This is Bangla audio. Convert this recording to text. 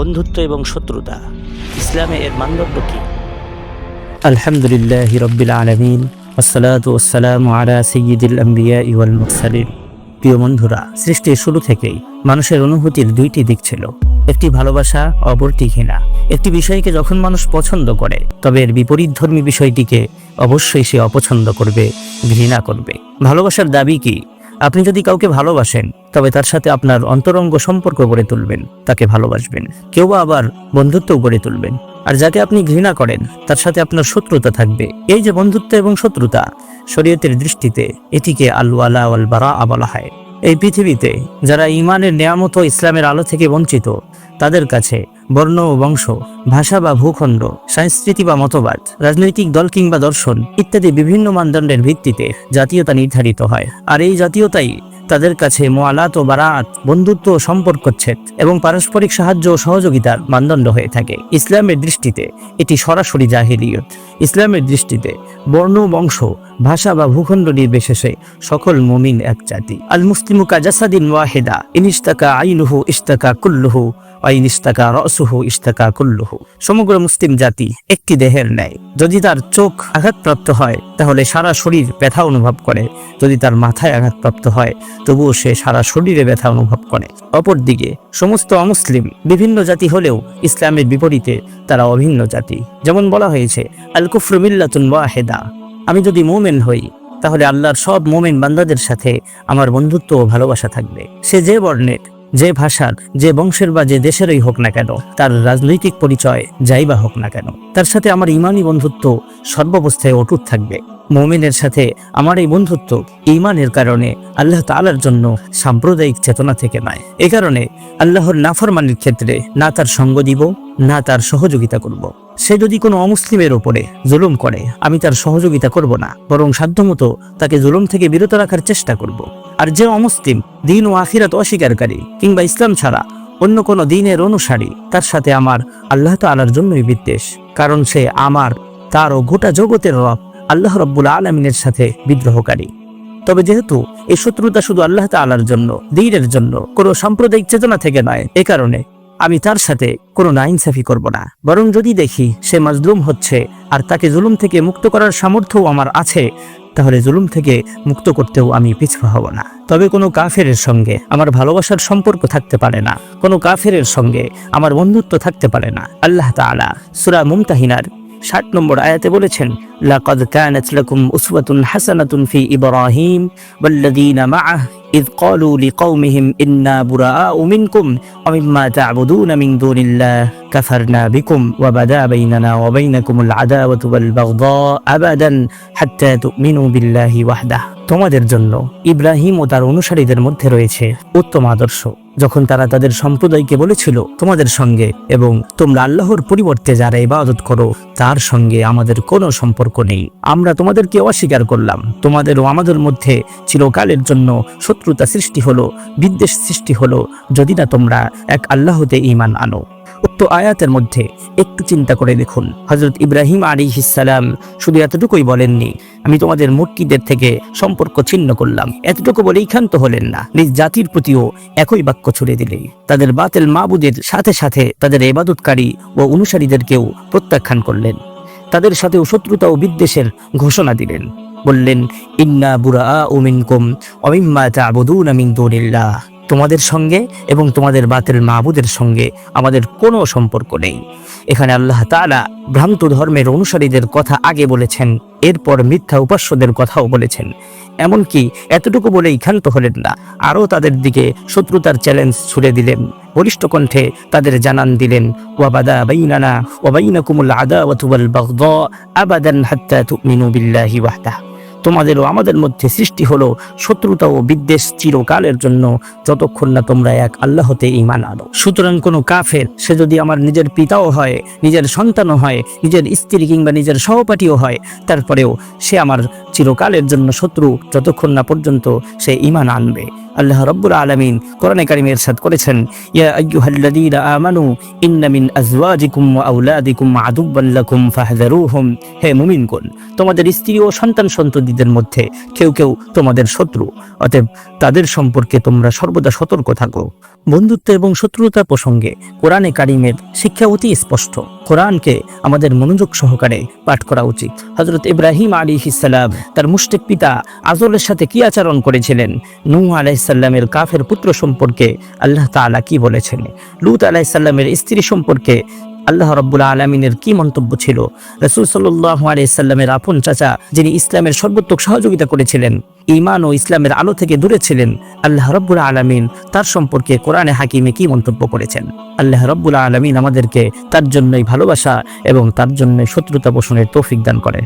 বন্ধুত্ব এবং শত্রুতা। ইসলামে এর মানদণ্ড কি? আলহামদুলিল্লাহ রব্বিল আলমিন আসসালাতু ওয়াসসালামু আলা সাইয়্যিদিল আম্বিয়া ওয়াল মুরসালিন। প্রিয় বন্ধুরা, সৃষ্টির শুরু থেকেই মানুষের অনুভূতির দুইটি দিক ছিল। একটি ভালোবাসা, অপরটি ঘৃণা। একটি বিষয়কে যখন মানুষ পছন্দ করে, তবে এর বিপরীত ধর্মী বিষয়টিকে অবশ্যই সে অপছন্দ করবে, ঘৃণা করবে। ভালোবাসার দাবি কি? আপনি যদি কাউকে ভালোবাসেন, তবে তার সাথে আপনার অন্তরঙ্গ সম্পর্ক গড়ে তুলবেন, তাকে ভালোবাসবেন। কেউ আবার বন্ধুত্ব গড়ে তুলবেন। আর যাকে আপনি ঘৃণা করেন, তার সাথে আপনার শত্রুতা থাকবে। এই যে বন্ধুত্ব এবং শত্রুতা, শরীয়তের দৃষ্টিতে এটিকে আল ওয়ালা ওয়াল বারা বলা হয়। এই পৃথিবীতে যারা ইমানের নেয়ামত ইসলামের আলো থেকে বঞ্চিত, তাদের কাছে বর্ণ ও বংশ, ভাষা বা ভূখণ্ড, সংস্কৃতি বা মতবাদ, রাজনৈতিক দল কিংবা দর্শন ইত্যাদি বিভিন্ন মানদণ্ডের ভিত্তিতে জাতীয়তা নির্ধারিত হয়। আর এই জাতীয়তাই তাদের কাছে মোয়ালাত ও বারাত বন্ধুত্ব ও সম্পর্কচ্ছেদ এবং পারস্পরিক সাহায্য ও সহযোগিতার মানদণ্ড হয়ে থাকে। ইসলামের দৃষ্টিতে এটি সরাসরি জাহিলিয়ত। ইসলামের দৃষ্টিতে বর্ণ, বংশ, ভাষা বা ভূখণ্ড নির্বিশেষে সকল মুমিন এক জাতি। আল মুসলিমু কাজাসাদিন ওয়াহেদা ইনিস্তাকা আইনুহু ইস্তাকা কুল্লুহু ইস্তাকা রসুহু ইস্তাকা কুল্লুহু। সমগ্র মুসলিম জাতি একটি দেহের ন্যায়। যদি তার চোখ আঘাতপ্রাপ্ত হয়, তাহলে সারা শরীর ব্যথা অনুভব করে। যদি তার মাথায় আঘাতপ্রাপ্ত হয়, তবুও সে সারা শরীরে ব্যথা অনুভব করে। অপরদিকে, সমস্ত অমুসলিম বিভিন্ন জাতি হলেও ইসলামের বিপরীতে তারা অভিন্ন জাতি। যেমন বলা হয়েছে আল কুফর মিল্লাতুন ওয়াহেদা। আমি যদি মোমেন হই, তাহলে আল্লাহর সব মোমেন বান্দাদের সাথে আমার বন্ধুত্ব ও ভালোবাসা থাকবে। সে যে বর্ণের যে ভাষার, যে বংশের বা যে দেশেরই হোক না কেন, তার রাজনৈতিক পরিচয় যাই বা হোক না কেন, তার সাথে আমার ইমানি বন্ধুত্ব সর্বাবস্থায় অটুট থাকবে মমিনের সাথে আমার এই বন্ধুত্ব ইমানের কারণে আল্লাহ তালার জন্য সাম্প্রদায়িক চেতনা থেকে নয় এ কারণে আল্লাহর নাফরমানির ক্ষেত্রে না তার সঙ্গ দিব, না তার সহযোগিতা করব। সে যদি কোনো অমুসলিমের ওপরে জুলুম করে, আমি তার সহযোগিতা করব না, বরং সাধ্যমতো তাকে জুলুম থেকে বিরত রাখার চেষ্টা করব। আর যে অমুসলিম দিন ও আখিরাত অস্বীকারী কিংবা ইসলাম ছাড়া অন্য কোনো দিনের অনুসারী, তার সাথে আমার আল্লাহ তালার জন্যই বিদ্বেষ, কারণ সে আমার, তার ও গোটা জগতের রব আল্লাহ রব্বুল আলমিনের সাথে বিদ্রোহকারী তবে যেহেতু এই শত্রুতা শুধু আল্লাহ তালার জন্য, দিনের জন্য কোনো সাম্প্রদায়িক চেতনা থেকে নয়, এ কারণে আমি তার সাথে কোনো নাইনসাফি করব না। বরং যদি দেখি সে মাজলুম হচ্ছে আর তাকে জুলুম থেকে মুক্ত করার সামর্থ্যও আমার আছে, তাহলে জুলুম থেকে মুক্ত করতেও আমি পিছু হব না। তবে কোনো কাফেরের সঙ্গে আমার ভালোবাসার সম্পর্ক থাকতে পারে না। কোনো কাফেরের সঙ্গে আমার বন্ধুত্ব থাকতে পারে না। আল্লাহ তাআলা সুরা মুমতাহিনার ষাট নম্বর আয়াতে বলেছেন, লাকাদ কানাত লাকুম উসওয়াতুন হাসানাতুন ফি ইব্রাহিম ওয়াল্লাযীনা মাআহ إذ قالوا لقومهم إنا براء منكم ومما تعبدون من دون الله كفرنا بكم وبدا بيننا وبينكم العداوة والبغضاء أبدا حتى تؤمنوا بالله وحده তোমাদের জন্য ইব্রাহিম ও তার অনুসারীদের মধ্যে রয়েছে উত্তম আদর্শ যখন তারা তাদের সম্প্রদায়কে বলেছিল তোমাদের সঙ্গে এবং তোমরা আল্লাহর পরিবর্তে যারা ইবাদত করো তার সঙ্গে আমাদের কোনো সম্পর্ক নেই। আমরা তোমাদেরকে অস্বীকার করলাম। তোমাদের ও আমাদের মধ্যে চিরকালের জন্য শত্রুতা সৃষ্টি হলো, বিদ্বেষ সৃষ্টি হলো, যদি না তোমরা এক আল্লাহতে ইমান আনো। উক্ত আয়াতের মধ্যে একটু চিন্তা করে দেখুন। হজরত ইব্রাহিম আলী ইসালাম শুধু এতটুকুই বলেননি, আমি তোমাদের মূর্তিদের থেকে সম্পর্ক ছিন্ন করলাম। এতটুকু বলেই ক্ষান্ত হলেন না। নিজ জাতির প্রতিও একই বাক্য ছুড়ে দিলেন তাদের বাতেল মাবুদের সাথে সাথে তাদের এবাদতকারী ও অনুসারীদেরকেও প্রত্যাখ্যান করলেন। তাদের সাথে শত্রুতা ও বিদ্বেষের ঘোষণা দিলেন। বললেন, ইন্না দুনিল্লাহ। তোমাদের সঙ্গে এবং তোমাদের বাতের মাহবুদের সঙ্গে আমাদের কোনো সম্পর্ক নেই। এখানে আল্লাহ তালা ভ্রান্ত ধর্মের অনুসারীদের কথা আগে বলেছেন এরপর মিথ্যা উপাস্যদের কথাও বলেছেন। এমনকি এতটুকু বলেই ক্ষান্ত হলেন না। আরও তাদের দিকে শত্রুতার চ্যালেঞ্জ ছুড়ে দিলেন। বলিষ্ঠ কণ্ঠে তাদের জানান দিলেন, ওয়াবাদা বাইনানা ওয়াবাইনাকুমুল আদাওয়াতু ওয়াল বাগদা আবাদান হাত্তা তুমিনু বিল্লাহি ওয়াহদাহ। তোমাদের ও আমাদের মধ্যে সৃষ্টি হলো শত্রুতা ও বিদ্বেষ চিরকালের জন্য যতক্ষণ না তোমরা এক আল্লাহতে ইমান আনো। সুতরাং কোনো কাফের, সে যদি আমার নিজের পিতাও হয়, নিজের সন্তানও হয়, নিজের স্ত্রী কিংবা নিজের সহপাঠীও হয়, তারপরেও সে আমার চিরকালের জন্য শত্রু, যতক্ষণ না পর্যন্ত সে ইমান আনবে। আল্লাহ রব্বুল আলামিন কোরআনে কারিমে ইরশাদ করেছেন আমানু ইন্না আজওয়াজিকুম ওয়া আওলাদিকুম ফাহযারুহুম। হে মুমিনগণ, তোমাদের স্ত্রী ও সন্তান সন্ততিদের মধ্যে কেউ কেউ তোমাদের শত্রু, অতএব তাদের সম্পর্কে তোমরা সর্বদা সতর্ক থাকো। বন্ধুত্ব এবং শত্রুতা প্রসঙ্গে কোরআনে কারিমের শিক্ষা অতি স্পষ্ট। কোরআনকে আমাদের মনোযোগ সহকারে পাঠ করা উচিত। হজরত ইব্রাহিম আলী ইসাল্লাম তার মুষ্টিক পিতা আজলের সাথে কি আচরণ করেছিলেন? নূহ আলাইসাল্লামের কাফের পুত্র সম্পর্কে আল্লাহ তাআলা কি বলেছেন? লুত আলাইসাল্লামের স্ত্রী সম্পর্কে আল্লাহ রব্বুল আলমিনের কি মন্তব্য ছিল? রসুল সাল্লাহ আলাইসাল্লামের আপন চাচা যিনি ইসলামের সর্বোত্তক সহযোগিতা করেছিলেন ইমান ও ইসলামের আলো থেকে দূরে ছিলেন, আল্লাহ রব্বুল আলমিন তার সম্পর্কে কোরআনে হাকিমে কি মন্তব্য করেছেন? আল্লাহ রব্বুল আলমিন আমাদেরকে তার জন্যই ভালোবাসা এবং তার জন্যই শত্রুতা পোষণের তৌফিক দান করে।